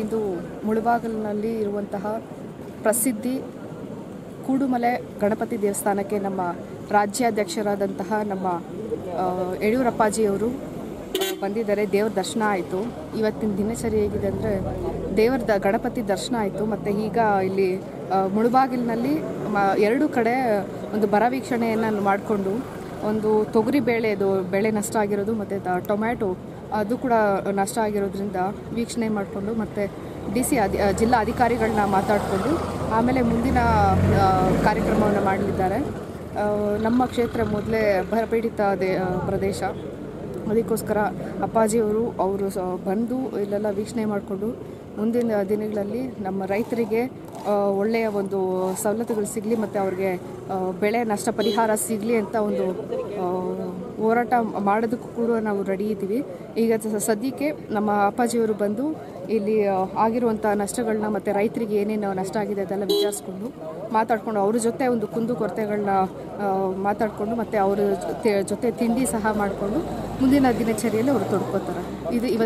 ಇದು ಮುಳುಬಾಗಿಲಿನಲ್ಲಿ ಇರುವಂತಹ ಪ್ರಸಿದ್ಧಿ ಕೂಡುಮಲೆ ಗಣಪತಿ ದೇವಸ್ಥಾನಕ್ಕೆ ನಮ್ಮ ರಾಜ್ಯಾಧ್ಯಕ್ಷರಾದಂತಹ ನಮ್ಮ ಯಡಿಯೂರಪ್ಪಾಜಿಯವರು ಬಂದಿದ್ದಾರೆ. ದೇವ್ರ ದರ್ಶನ ಆಯಿತು. ಇವತ್ತಿನ ದಿನಚರಿ ಹೇಗಿದೆ ಅಂದರೆ ದೇವರ ದ, ಗಣಪತಿ ದರ್ಶನ ಆಯಿತು. ಮತ್ತು ಈಗ ಇಲ್ಲಿ ಮುಳುಬಾಗಿಲಿನಲ್ಲಿ ಎರಡು ಕಡೆ ಒಂದು ಬರವೀಕ್ಷಣೆಯನ್ನು ಮಾಡಿಕೊಂಡು ಒಂದು ತೊಗರಿ ಬೇಳೆದು ಬೆಳೆ ನಷ್ಟ ಆಗಿರೋದು, ಮತ್ತು ಟೊಮ್ಯಾಟೊ ಅದು ಕೂಡ ನಷ್ಟ ಆಗಿರೋದ್ರಿಂದ ವೀಕ್ಷಣೆ ಮಾಡಿಕೊಂಡು ಮತ್ತು ಡಿ ಸಿ ಅಧಿ ಜಿಲ್ಲಾ ಅಧಿಕಾರಿಗಳನ್ನ ಮಾತಾಡಿಕೊಂಡು ಆಮೇಲೆ ಮುಂದಿನ ಕಾರ್ಯಕ್ರಮವನ್ನು ಮಾಡಲಿದ್ದಾರೆ. ನಮ್ಮ ಕ್ಷೇತ್ರ ಮೊದಲೇ ಬರಪೀಡಿತ ದೇ ಪ್ರದೇಶ. ಅದಕ್ಕೋಸ್ಕರ ಅಪ್ಪಾಜಿಯವರು ಅವರು ಬಂದು ಇಲ್ಲೆಲ್ಲ ವೀಕ್ಷಣೆ ಮಾಡಿಕೊಂಡು ಮುಂದಿನ ದಿನಗಳಲ್ಲಿ ನಮ್ಮ ರೈತರಿಗೆ ಒಳ್ಳೆಯ ಒಂದು ಸವಲತ್ತುಗಳು ಸಿಗಲಿ ಮತ್ತು ಅವ್ರಿಗೆ ಬೆಳೆ ನಷ್ಟ ಪರಿಹಾರ ಸಿಗಲಿ ಅಂತ ಒಂದು ಹೋರಾಟ ಮಾಡೋದಕ್ಕೂ ಕೂಡ ನಾವು ರೆಡಿ ಇದ್ದೀವಿ. ಈಗ ಸದ್ಯಕ್ಕೆ ನಮ್ಮ ಅಪ್ಪಾಜಿಯವರು ಬಂದು ಇಲ್ಲಿ ಆಗಿರುವಂಥ ನಷ್ಟಗಳನ್ನ ಮತ್ತು ರೈತರಿಗೆ ಏನೇನು ನಷ್ಟ ಆಗಿದೆ ಅದೆಲ್ಲ ವಿಚಾರಿಸ್ಕೊಂಡು ಮಾತಾಡಿಕೊಂಡು ಅವ್ರ ಜೊತೆ ಒಂದು ಕುಂದು ಕೊರತೆಗಳನ್ನ ಮಾತಾಡಿಕೊಂಡು ಮತ್ತು ಅವ್ರ ಜೊತೆ ತಿಂಡಿ ಸಹ ಮಾಡಿಕೊಂಡು ಮುಂದಿನ ದಿನಚರಿಯಲ್ಲಿ ಅವರು ತೊಡ್ಕೋತಾರೆ. ಇದು ಇವತ್ತು